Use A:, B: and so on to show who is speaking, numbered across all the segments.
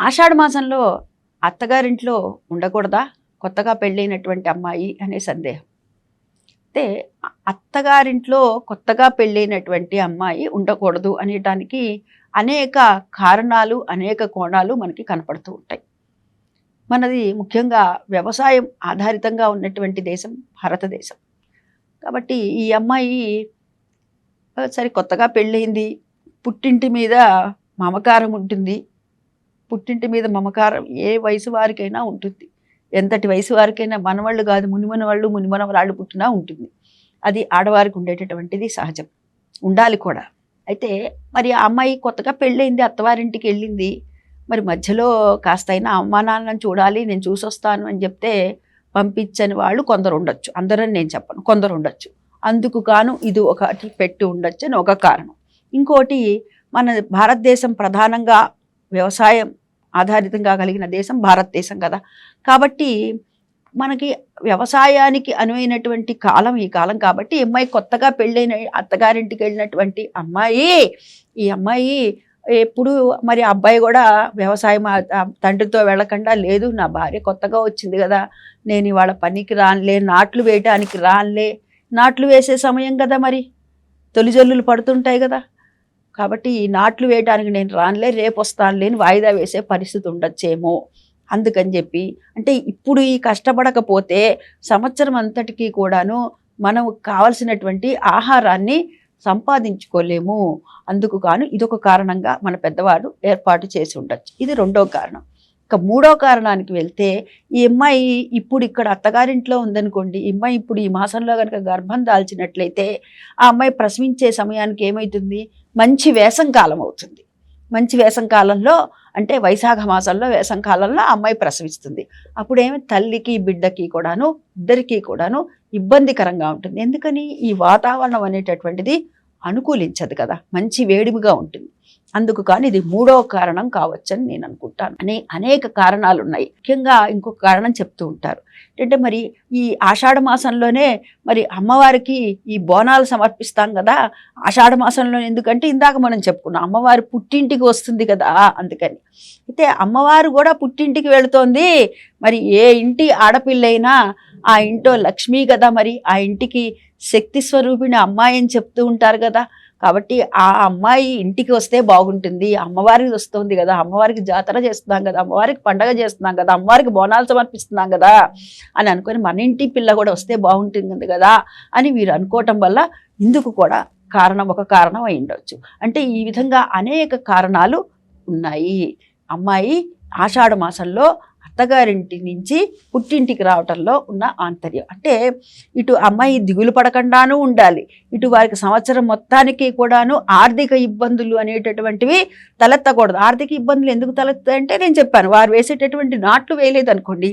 A: ఆషాఢ మాసంలో అత్తగారింట్లో ఉండకూడదా? కొత్తగా పెళ్ళైనటువంటి అమ్మాయి అనే సందేహం. అయితే అత్తగారింట్లో కొత్తగా పెళ్ళైనటువంటి అమ్మాయి ఉండకూడదు అనేటానికి అనేక కారణాలు అనేక కోణాలు మనకి కనపడుతూ ఉంటాయి. మనది ముఖ్యంగా వ్యవసాయం ఆధారితంగా ఉన్నటువంటి దేశం భారతదేశం. కాబట్టి ఈ అమ్మాయి సరే కొత్తగా పెళ్ళయింది. పుట్టింటి మీద మమకారం ఉంటుంది. పుట్టింటి మీద మమకారం ఏ వయసు వారికైనా ఉంటుంది. ఎంతటి వయసు వారికైనా మనవాళ్ళు కాదు మునిమన వాళ్ళు మునిమనవరాళ్ళు పుట్టినా ఉంటుంది. అది ఆడవారికి ఉండేటటువంటిది సహజం. ఉండాలి కూడా. అయితే మరి ఆ అమ్మాయి కొత్తగా పెళ్ళయింది అత్తవారింటికి వెళ్ళింది. మరి మధ్యలో కాస్తైనా అమ్మా నాన్నని చూడాలి నేను చూసొస్తాను అని చెప్తే పంపించని వాళ్ళు కొందరు ఉండొచ్చు. అందరని నేను చెప్పను కొందరు ఉండొచ్చు. అందుకు గాను ఇది ఒకటి పెట్టి ఉండొచ్చు అని ఒక కారణం. ఇంకోటి మన భారతదేశం ప్రధానంగా వ్యవసాయం ఆధారితంగా కలిగిన దేశం భారతదేశం కదా. కాబట్టి మనకి వ్యవసాయానికి అనువైనటువంటి కాలం ఈ కాలం కాబట్టి అమ్మాయి కొత్తగా పెళ్ళైన అత్తగారింటికి వెళ్ళినటువంటి అమ్మాయి ఈ అమ్మాయి ఎప్పుడు మరి అబ్బాయి కూడా వ్యవసాయం తండ్రితో వెళ్ళకుండా లేదు నా భార్య కొత్తగా వచ్చింది కదా నేను ఇవాళ పనికి రానులే నాట్లు వేయటానికి రానులే నాట్లు వేసే సమయం కదా మరి. తొలి జల్లులు పడుతుంటాయి కదా. కాబట్టి ఈ నాట్లు వేయడానికి నేను రానులే రేపు వస్తాను లేని వాయిదా వేసే పరిస్థితి ఉండొచ్చేమో. అందుకని చెప్పి అంటే ఇప్పుడు ఈ కష్టపడకపోతే సంవత్సరం అంతటికీ కూడాను మనం కావలసినటువంటి ఆహారాన్ని సంపాదించుకోలేము. అందుకు గాను ఇదొక కారణంగా మన పెద్దవారు ఏర్పాటు చేసి ఉండొచ్చు. ఇది రెండో కారణం. ఇక మూడో కారణానికి వెళ్తే ఈ అమ్మాయి ఇప్పుడు ఇక్కడ అత్తగారింట్లో ఉందనుకోండి ఈ అమ్మాయి ఇప్పుడు ఈ మాసంలో కనుక గర్భం దాల్చినట్లయితే ఆ అమ్మాయి ప్రసవించే సమయానికి ఏమవుతుంది మంచి వేసం కాలం అవుతుంది. మంచి వేసంకాలంలో అంటే వైశాఖ మాసంలో వేసంకాలంలో అమ్మాయి ప్రసవిస్తుంది. అప్పుడేమి తల్లికి బిడ్డకి కూడాను ఇద్దరికీ కూడాను ఇబ్బందికరంగా ఉంటుంది. ఎందుకని? ఈ వాతావరణం అనేటటువంటిది అనుకూలించదు కదా. మంచి వేడిమిగా ఉంటుంది. అందుకు కానీ ఇది మూడో కారణం కావచ్చని నేను అనుకుంటాను. అనే అనేక కారణాలు ఉన్నాయి ముఖ్యంగా ఇంకొక కారణం చెప్తూ ఉంటారు. ఏంటంటే మరి ఈ ఆషాఢ మాసంలోనే మరి అమ్మవారికి ఈ బోనాలు సమర్పిస్తాం కదా ఆషాఢ మాసంలో ఎందుకంటే ఇందాక మనం చెప్పుకున్నాం అమ్మవారి పుట్టింటికి వస్తుంది కదా అందుకని. అయితే అమ్మవారు కూడా పుట్టింటికి వెళుతోంది. మరి ఏ ఇంటి ఆడపిల్లైనా ఆ ఇంట్లో లక్ష్మి కదా మరి ఆ ఇంటికి శక్తి స్వరూపిణి అమ్మాయి అని చెప్తూ ఉంటారు కదా. కాబట్టి ఆ అమ్మాయి ఇంటికి వస్తే బాగుంటుంది. అమ్మవారికి వస్తుంది కదా. అమ్మవారికి జాతర చేస్తున్నాం కదా. అమ్మవారికి పండగ చేస్తున్నాం కదా. అమ్మవారికి బోనాలు సమర్పిస్తున్నాం కదా అని అనుకొని మన ఇంటి పిల్ల కూడా వస్తే బాగుంటుంది కదా అని వీరు అనుకోవటం వల్ల ఇందుకు కూడా కారణం ఒక కారణం అయి ఉండొచ్చు. అంటే ఈ విధంగా అనేక కారణాలు ఉన్నాయి. అమ్మాయి ఆషాఢ మాసంలో అత్తగారింటి నుంచి పుట్టింటికి రావటంలో ఉన్న ఆంతర్యం. అంటే ఇటు అమ్మాయి దిగులు పడకుండాను ఉండాలి. ఇటు వారికి సంవత్సరం మొత్తానికి కూడాను ఆర్థిక ఇబ్బందులు అనేటటువంటివి తలెత్తకూడదు. ఆర్థిక ఇబ్బందులు ఎందుకు తలెత్తాయంటే నేను చెప్పాను వారు వేసేటటువంటి నాట్లు వేయలేదు అనుకోండి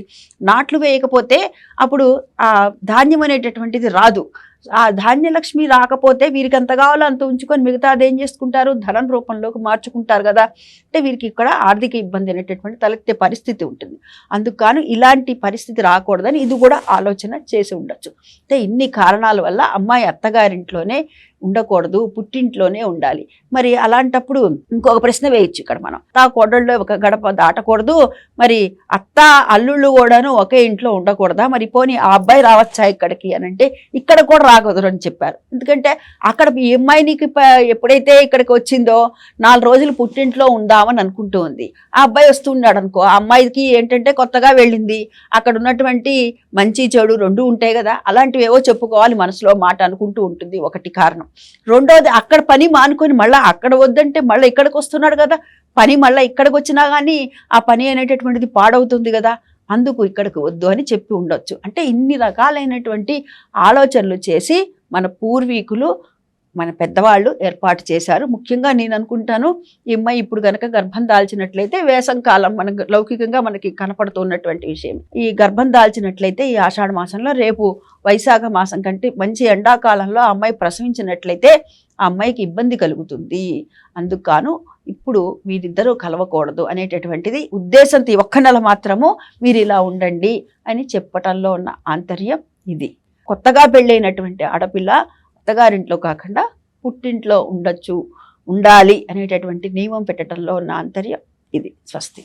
A: నాట్లు వేయకపోతే అప్పుడు ఆ ధాన్యం అనేటటువంటిది రాదు. ఆ ధాన్యలక్ష్మి రాకపోతే వీరికి ఎంత కావాలో అంత ఉంచుకొని మిగతా అదేం చేసుకుంటారు? ధనం రూపంలోకి మార్చుకుంటారు కదా? అంటే వీరికి ఇక్కడ ఆర్థిక ఇబ్బంది అనేటటువంటి తలెత్తే పరిస్థితి ఉంటుంది. అందుకు ఇలాంటి పరిస్థితి రాకూడదని ఇది కూడా ఆలోచన చేసి ఉండొచ్చు. అంటే ఇన్ని కారణాల వల్ల అమ్మాయి అత్తగారింట్లోనే ఉండకూడదు పుట్టింట్లోనే ఉండాలి. మరి అలాంటప్పుడు ఇంకొక ప్రశ్న వేయచ్చు ఇక్కడ మనం. అత్త కోడళ్ళు ఒక గడప దాటకూడదు మరి అత్త అల్లుళ్ళు కూడాను ఒకే ఇంట్లో ఉండకూడదా? మరి పోనీ ఆ అబ్బాయి రావచ్చా ఇక్కడికి అని అంటే ఇక్కడ కూడా రాకూడదు అని చెప్పారు. ఎందుకంటే అక్కడ ఈ అమ్మాయి నీకు ఎప్పుడైతే ఇక్కడికి వచ్చిందో నాలుగు రోజులు పుట్టింట్లో ఉందామని అనుకుంటూ ఉంది. ఆ అబ్బాయి వస్తున్నాడు అనుకో ఆ అమ్మాయికి ఏంటంటే కొత్తగా వెళ్ళింది అక్కడ ఉన్నటువంటి మంచి చెడు రెండు ఉంటాయి కదా అలాంటివి ఏవో చెప్పుకోవాలి మనసులో మాట అనుకుంటూ ఉంటుంది ఒకటి కారణం. రెండోది అక్కడ పని మానుకొని మళ్ళీ అక్కడ వద్దంటే మళ్ళీ ఇక్కడికి వస్తున్నాడు కదా. పని మళ్ళీ ఇక్కడికి వచ్చినా కానీ ఆ పని అనేటటువంటిది పాడవుతుంది కదా. అందుకు ఇక్కడికి వద్దు అని చెప్పి ఉండొచ్చు. అంటే ఇన్ని రకాలైనటువంటి ఆలోచనలు చేసి మన పూర్వీకులు మన పెద్దవాళ్ళు ఏర్పాటు చేశారు. ముఖ్యంగా నేను అనుకుంటాను ఈ అమ్మాయి ఇప్పుడు కనుక గర్భం దాల్చినట్లయితే వేసం కాలం మన లౌకికంగా మనకి కనపడుతున్నటువంటి విషయం. ఈ గర్భం దాల్చినట్లయితే ఈ ఆషాఢ మాసంలో రేపు వైశాఖ మాసం కంటే మంచి ఎండాకాలంలో ఆ అమ్మాయి ప్రసవించినట్లయితే ఆ అమ్మాయికి ఇబ్బంది కలుగుతుంది. అందుకు ఇప్పుడు మీరిద్దరూ కలవకూడదు అనేటటువంటిది ఉద్దేశంతో ఒక్క నెల మాత్రము మీరు ఇలా ఉండండి అని చెప్పటంలో ఉన్న ఆంతర్యం ఇది. కొత్తగా పెళ్ళైనటువంటి ఆడపిల్ల అత్తగారింట్లో కాకుండా పుట్టింట్లో ఉండొచ్చు ఉండాలి అనేటటువంటి నియమం పెట్టడంలో ఉన్న ఆంతర్యం ఇది స్వస్తి.